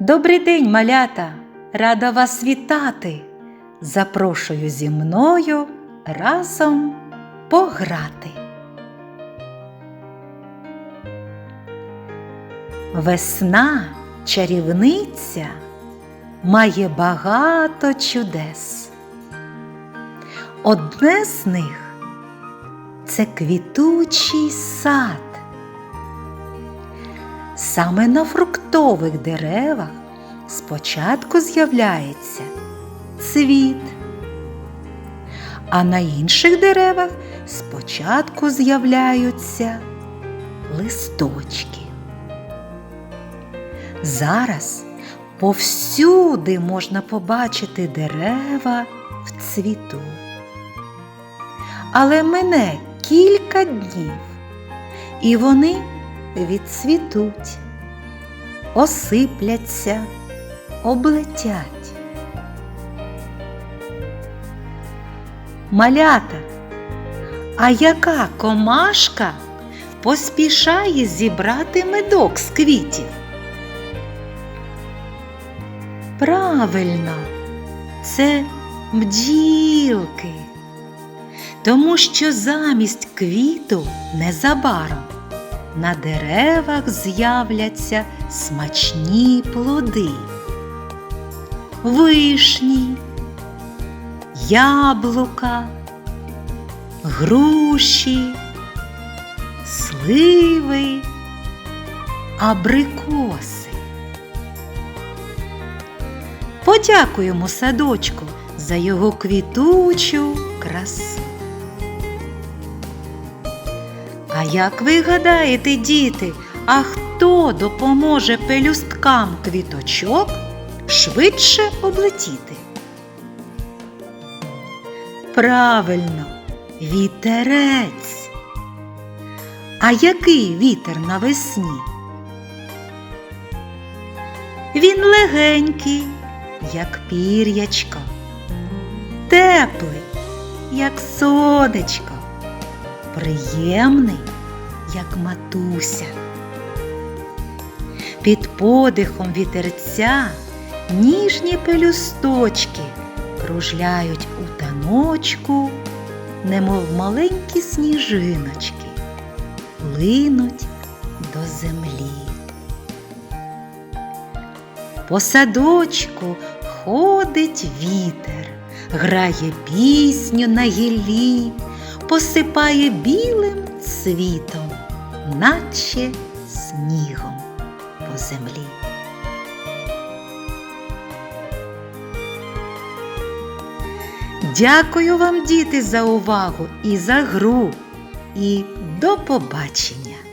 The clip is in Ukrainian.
Добрий день, малята! Рада вас вітати! Запрошую зі мною разом пограти. Весна чарівниця має багато чудес. Одне з них це квітучий сад. Саме на фруктових деревах спочатку з'являється цвіт, а на інших деревах спочатку з'являються листочки. Зараз повсюди можна побачити дерева в цвіту. Але мине кілька днів, і вони відцвітуть, осипляться, облетять. Малята, а яка комашка поспішає зібрати медок з квітів? Правильно, це бджілки, тому що замість квіту незабаром на деревах з'являться смачні плоди, вишні, яблука, груші, сливи, абрикоси. Подякуємо садочку за його квітучу красу. А як ви гадаєте, діти, а хто допоможе пелюсткам квіточок швидше облетіти? Правильно, вітерець. А який вітер навесні? Він легенький, як пір'ячко, теплий, як сонечко, приємний, як матуся. Під подихом вітерця ніжні пелюсточки кружляють у таночку, немов маленькі сніжиночки, линуть до землі. По садочку ходить вітер, грає пісню на гіллі, посипає білим цвітом, наче снігом по землі. Дякую вам, діти, за увагу і за гру. І до побачення!